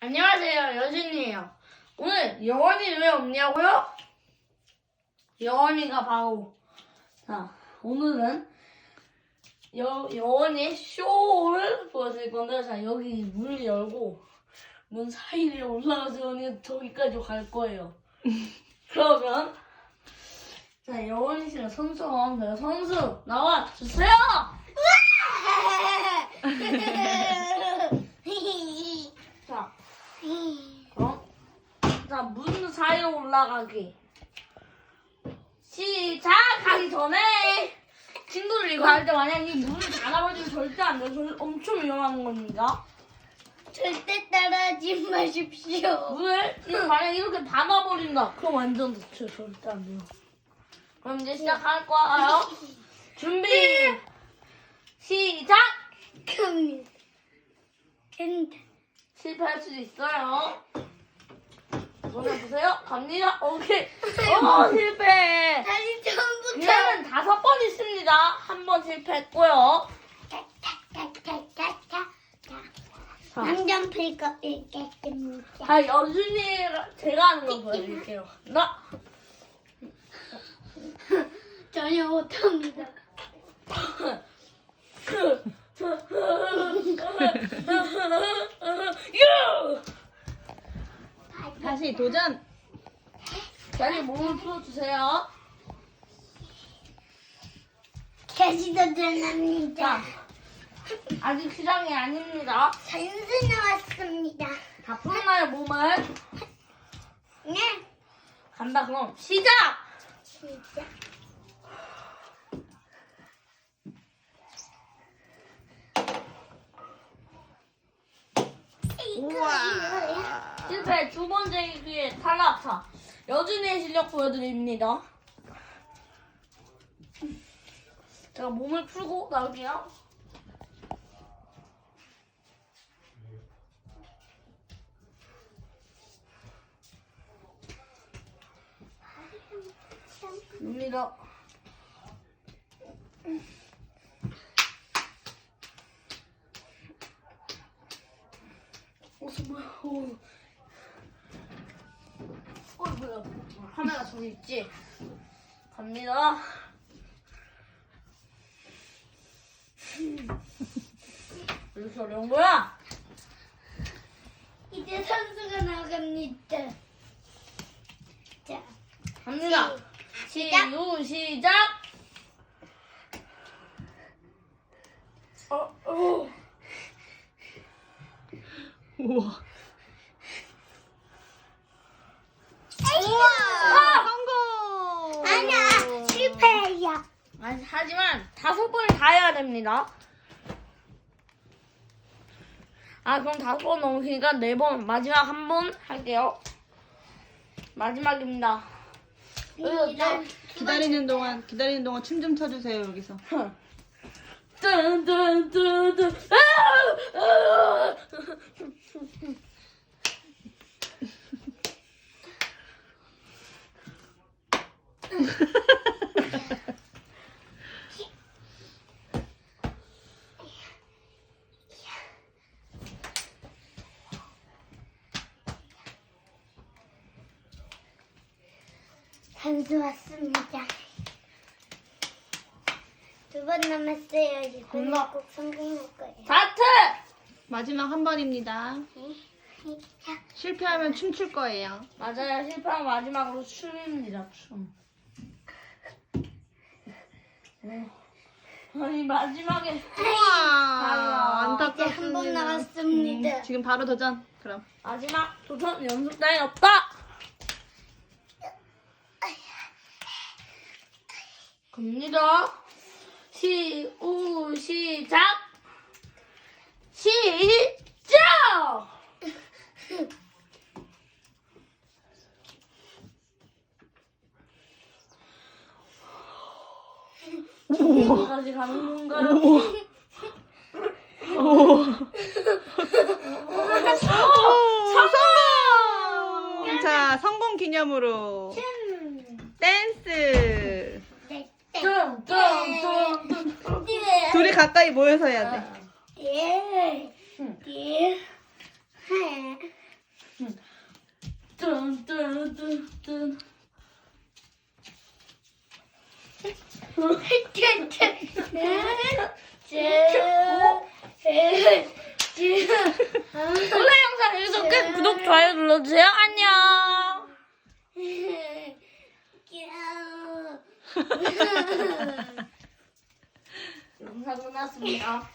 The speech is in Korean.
안녕하세요, 여진이에요. 오늘 여원이 왜 없냐고요? 여원이가 바로 자 오늘은 여 여원이 쇼를 보여드릴 건데 자 여기 문을 열고 문 사이에 올라가서 여원이 저기까지 갈 거예요. 그러면 자 여원이 씨가 선수가 나오면 돼요. 선수 나와 주세요. 자 그럼 자 문 사이로 올라가기. 시작 하기 전에 친구들 이거 할 때 만약 이 문을 닫아버리면 절대 안 돼요. 절- 엄청 위험한 겁니다. 절대 따라하지 마십시오. 문을 이거 만약 이렇게 닫아버린다. 그럼 완전 닫혀. 절대 안 돼요. 그럼 이제 시작할 거예요. 준비 시작. 금, 금, 실패할 수도 있어요. 보세요. 갑니다. 오케이. 어 실패. 다시 처음부터. 얘는 다섯 번 있습니다. 한 번 실패했고요. 자. 완전 풀거 읽겠습니다. 자, 여준이 제가 하는 거 보여드릴게요. 나 전혀 못합니다. 다시 도전. 다시 몸을 풀어주세요. 다시 도전합니다. 자, 아직 시장이 아닙니다. 선수 나왔습니다. 다 풀어놔요, 몸을. 네. 간다, 그럼. 시작! 진짜. 실패 두 번째 기회 탈락사. 여준이의 실력 보여드립니다. 제가 몸을 풀고 나올게요. 입니다. 어, 뭐야, 어. 어, 뭐야. 카메라 저기 있지? 갑니다. 왜 이렇게 어려운 거야? 이제 선수가 나갑니다. 자, 갑니다. 시작. 시우, 시작! 어, 어. 우와! 성공. 아니야, 실패야. 아니, 하지만 다섯 번을 다 해야 됩니다. 아, 그럼 다섯 번 넘으니까 네 번, 마지막 한 번 할게요. 마지막입니다. 이런 기다리는 동안 기다리는 동안 춤 좀 춰주세요 여기서. 뜬뜬뜬뜬 아! 아! 선수 왔습니다. 두 번 남았어요. 이번에 엄마. 꼭 성공할 거예요. 다트! 마지막 한 번입니다. 자, 실패하면 춤출 거예요. 맞아요. 실패한 마지막으로 춤입니다. 춤. 네. 아니 마지막에 우와. 이제 안타깝습니다. 한 번 남았습니다. 음, 지금 바로 도전. 그럼. 마지막 도전 연속 따윈 없다. 갑니다. 시 우 시작. 시작. 어디까지 가는 건가요? 오. 성공! 자, 성공 기념으로 댄스. 둘이 가까이 모여서 해야 돼. 오늘 영상 여기서 끝. 구독, 좋아요 눌러주세요. 안녕. 영상 끝났습니다.